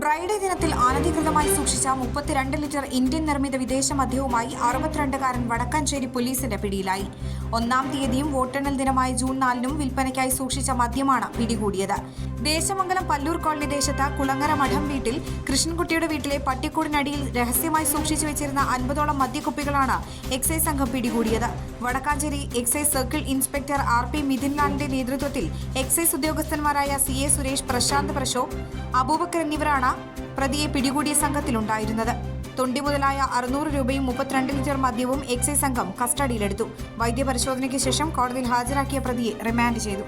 ബ്രൈഡേ ദിനത്തിൽ അനധികൃതമായി സൂക്ഷിച്ച മുപ്പത്തിരണ്ട് ലിറ്റർ ഇന്ത്യൻ നിർമ്മിത വിദേശ മദ്യവുമായി അറുപത്തിരണ്ടുകാരൻ വടക്കാഞ്ചേരി പോലീസിന്റെ പിടിയിലായി. ഒന്നാം തീയതിയും വോട്ടെണ്ണൽ ദിനമായ ജൂൺ നാലിനും വിൽപ്പനയ്ക്കായി സൂക്ഷിച്ച മദ്യമാണ് പിടികൂടിയത്. ദേശമംഗലം പല്ലൂർ കോളനി ദേശത്ത് കുളങ്ങര മഠം വീട്ടിൽ കൃഷ്ണൻകുട്ടിയുടെ വീട്ടിലെ പട്ടിക്കൂടിനടിയിൽ രഹസ്യമായി സൂക്ഷിച്ചു വെച്ചിരുന്ന അൻപതോളം മദ്യക്കുപ്പികളാണ് എക്സൈസ് സംഘം പിടികൂടിയത്. Vadakkanchery excise circle inspector R P മിഥുൻലാലിന്റെ നേതൃത്വത്തിൽ എക്സൈസ് ഉദ്യോഗസ്ഥന്മാരായ സി എ സുരേഷ് പ്രശാന്ത് പ്രശോ അബൂബക്കർ എന്നിവരാണ് പ്രതിയെ പിടികൂടിയ സംഘത്തിലുണ്ടായിരുന്നത്. തൊണ്ടി മുതലായ അറുന്നൂറ് രൂപയും മുപ്പത്തിരണ്ട് ലിറ്റർ മദ്യവും എക്സൈസ് സംഘം കസ്റ്റഡിയിലെടുത്തു. വൈദ്യപരിശോധനയ്ക്ക് ശേഷം കോടതിയിൽ ഹാജരാക്കിയ പ്രതിയെ റിമാൻഡ് ചെയ്തു.